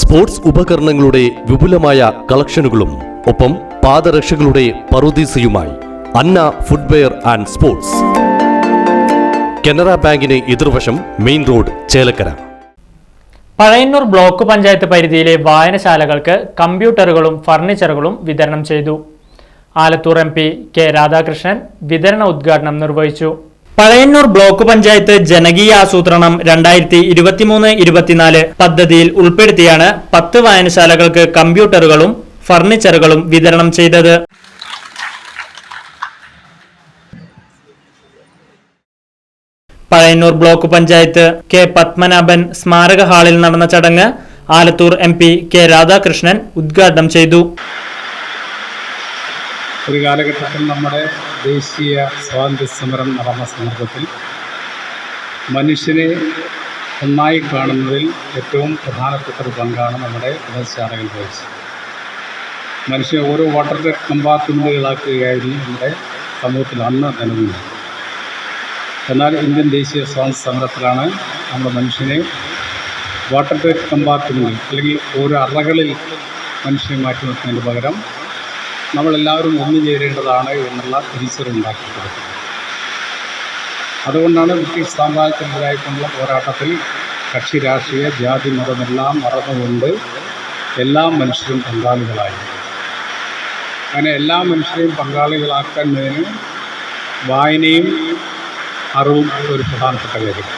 Sports ഉപകരണങ്ങളുടെ വിപുലമായ കളക്ഷനുകളും ഒപ്പം പാദരക്ഷകളുടെ പറുദീസയുമായി Anna footwear and sports. Canara ബാങ്കിന് എതിർവശം main road Chelakkara. Pazhayannur block panchayat പരിധിയിലെ വായനശാലകൾക്ക് കമ്പ്യൂട്ടറുകളും ഫർണിച്ചറുകളും വിതരണം ചെയ്തു. Alathur M P K Radhakrishnan വിതരണ ഉദ്ഘാടനം നിർവഹിച്ചു. പഴയന്നൂർ ബ്ലോക്ക് പഞ്ചായത്ത് ജനകീയ ആസൂത്രണം രണ്ടായിരത്തി ഇരുപത്തിമൂന്ന് ഇരുപത്തിനാല് പദ്ധതിയിൽ ഉൾപ്പെടുത്തിയാണ് പത്ത് വായനശാലകൾക്ക് കമ്പ്യൂട്ടറുകളും ഫർണിച്ചറുകളും വിതരണം ചെയ്തത്. പഴയന്നൂർ ബ്ലോക്ക് പഞ്ചായത്ത് കെ പത്മനാഭൻ സ്മാരക ഹാളിൽ നടന്ന ചടങ്ങ് ആലത്തൂർ എം കെ രാധാകൃഷ്ണൻ ഉദ്ഘാടനം ചെയ്തു. ഒരു കാലഘട്ടത്തിൽ നമ്മുടെ ദേശീയ സ്വാതന്ത്ര്യ സമരം നടന്ന സന്ദർഭത്തിൽ മനുഷ്യനെ ഒന്നായി കാണുന്നതിൽ ഏറ്റവും പ്രധാനപ്പെട്ട ഒരു പങ്കാണ് നമ്മുടെ മതശാലകൾ വഹിച്ചത് മനുഷ്യനെ ഓരോ വാട്ടർ കമ്പാർട്ട്മെന്റുകളാക്കുകയായിരുന്നു നമ്മുടെ സമൂഹത്തിൽ അന്ന് നിലനിന്നത്. എന്നാൽ ഇന്ത്യൻ ദേശീയ സ്വാതന്ത്ര്യ സമരത്തിലാണ് നമ്മുടെ മനുഷ്യനെ വാട്ടർ കമ്പാർട്ട്മെന്റിൽ അല്ലെങ്കിൽ ഓരോ അറകളിൽ മനുഷ്യനെ മാറ്റി നിർത്തുന്നതിന് പകരം നമ്മളെല്ലാവരും ഒന്നു ചേരേണ്ടതാണ് എന്നുള്ള തിരിച്ചറിവുണ്ടാക്കി കൊടുക്കുന്നത് അതുകൊണ്ടാണ് ബ്രിട്ടീഷ് സാമ്രാജ്യത്തിനെതിരായിട്ടുള്ള പോരാട്ടത്തിൽ കക്ഷി രാഷ്ട്രീയ ജാതി മതമെല്ലാം മറന്നുകൊണ്ട് എല്ലാ മനുഷ്യരും പങ്കാളികളായി. അങ്ങനെ എല്ലാ മനുഷ്യരെയും പങ്കാളികളാക്കുന്നതിന് വായനയും അറിവും ഒരു പ്രധാനപ്പെട്ട കാര്യം.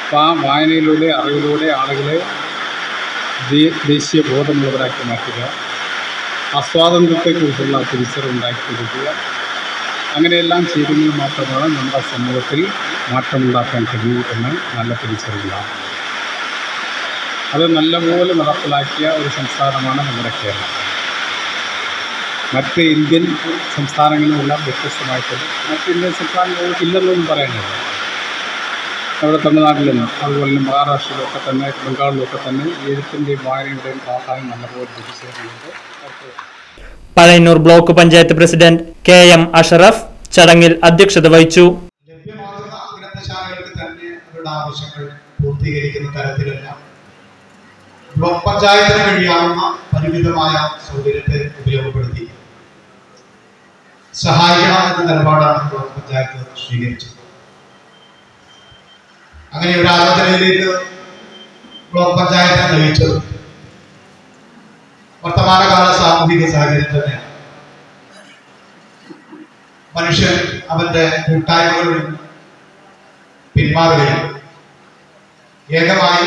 അപ്പോൾ ആ വായനയിലൂടെ അറിവിലൂടെ ആളുകളെ ദേശീയ ബോധമുള്ളവരാക്കി മാറ്റുക അസ്വാതന്ത്ര്യത്തെക്കുറിച്ചുള്ള തിരിച്ചറിവുണ്ടാക്കി കൊടുക്കുക അങ്ങനെയെല്ലാം ചെയ്തെങ്കിൽ മാത്രമാണ് നമ്മുടെ സമൂഹത്തിൽ മാറ്റമുണ്ടാക്കാൻ കഴിയൂ എന്ന് നല്ല തിരിച്ചറിവുണ്ടാകും അത് നല്ലപോലെ നടപ്പിലാക്കിയ ഒരു സംസ്ഥാനമാണ് നമ്മുടെ കേരളം. മറ്റ് ഇന്ത്യൻ സംസ്ഥാനങ്ങളിലെല്ലാം വ്യത്യസ്തമായിട്ടുണ്ട്. മറ്റ് ഇന്ത്യൻ സംസ്ഥാനങ്ങൾക്ക് ഇല്ലെന്നൊന്നും പറയാനില്ല നമ്മുടെ തമിഴ്നാട്ടിലും അതുപോലെ തന്നെ മഹാരാഷ്ട്രയിലൊക്കെ തന്നെ ബംഗാളിലൊക്കെ തന്നെ എഴുത്തിന്റെയും വായനയുടെയും പ്രാധാന്യം നല്ലപോലെ തിരിച്ചറിയുന്നുണ്ട് അവർക്ക് Pazhayannur block panchayat president K M Ashraf ചടങ്ങിൽ അധ്യക്ഷത വഹിച്ചു. ലഭ്യമാകുന്ന ഗ്രന്ഥശാലകൾക്ക് തന്നെ അവരുടെ ആവശ്യങ്ങൾ പൂർത്തീകരിക്കുന്ന തരത്തിലല്ല. ബ്ലോക്ക് പഞ്ചായത്തിന് കഴിയാവുന്ന പരിമിതമായ സൗകര്യത്തെ ഉപയോഗപ്പെടുത്തി. സഹായിക്കണം എന്ന നിലപാടാണ് ബ്ലോക്ക് പഞ്ചായത്ത് സ്വീകരിച്ചത്. അങ്ങനെ ഇവിടെ ആലോചനയിലേക്ക് ബ്ലോക്ക് പഞ്ചായത്ത് നയിച്ചത് വർത്തമാനകാല സാമൂഹിക സാഹചര്യം തന്നെയാണ്. മനുഷ്യൻ അവന്റെ കൂട്ടായ്മകളിൽ പിന്മാറുകയും ഏകമായി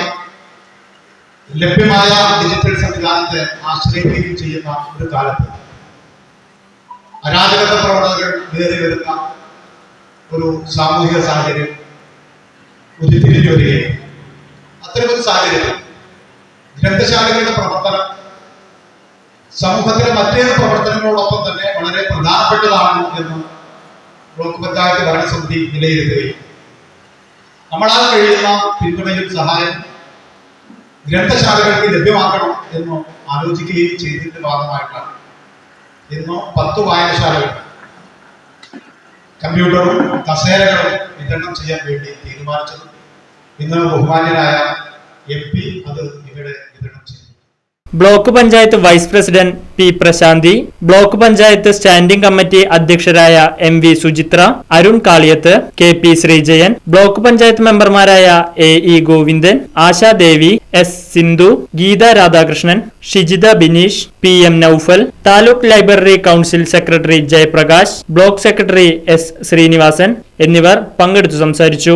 ലഭ്യമായ ഡിജിറ്റൽ സംവിധാനത്തെ ആശ്രയിക്കുകയും ചെയ്യുന്ന ഒരു കാലത്ത് അരാജകത പ്രവണതകൾ നേടി വരുന്ന ഒരു സാമൂഹിക സാഹചര്യം ഉരുത്തിരിഞ്ഞു വരികയും അത്തരമൊരു സാഹചര്യം. ഗ്രന്ഥശാലകളുടെ പ്രവർത്തനം. സമൂഹത്തിലെ മറ്റേത് പ്രവർത്തനങ്ങളോടൊപ്പം തന്നെ വളരെ പ്രധാനപ്പെട്ടതാണ് എന്ന് ബ്ലോക്ക് പഞ്ചായത്ത് ഭരണസമിതി വിലയിരുത്തുകയും. നമ്മളാൽ കഴിയുന്ന പിന്തുണയും സഹായം ഗ്രന്ഥശാലകൾക്ക് ലഭ്യമാക്കണം എന്ന് ആലോചിക്കുകയും ചെയ്തതിന്റെ ഭാഗമായിട്ടാണ്. ഇന്ന് പത്ത് വായനശാലകൾ. കമ്പ്യൂട്ടറും കസേരകളും വിതരണം ചെയ്യാൻ വേണ്ടി തീരുമാനിച്ചത് ഇന്ന് ബഹുമാന്യനായ എം പി അത് ഇവിടെ വിതരണം ചെയ്തു. Block panchayat vice president P Prasanthi block panchayat standing committee അധ്യക്ഷരായ M V Suchitra Arun Kaliyath K P Sreejayan block panchayat മെമ്പർമാരായ A E Govindan Ashadevi S Sindhu Geetha Radhakrishnan Shijitha Bineesh P M Noufal taluk library council secretary Jayaprakash block secretary S Srinivasan എന്നിവർ പങ്കെടുത്തു സംസാരിച്ചു.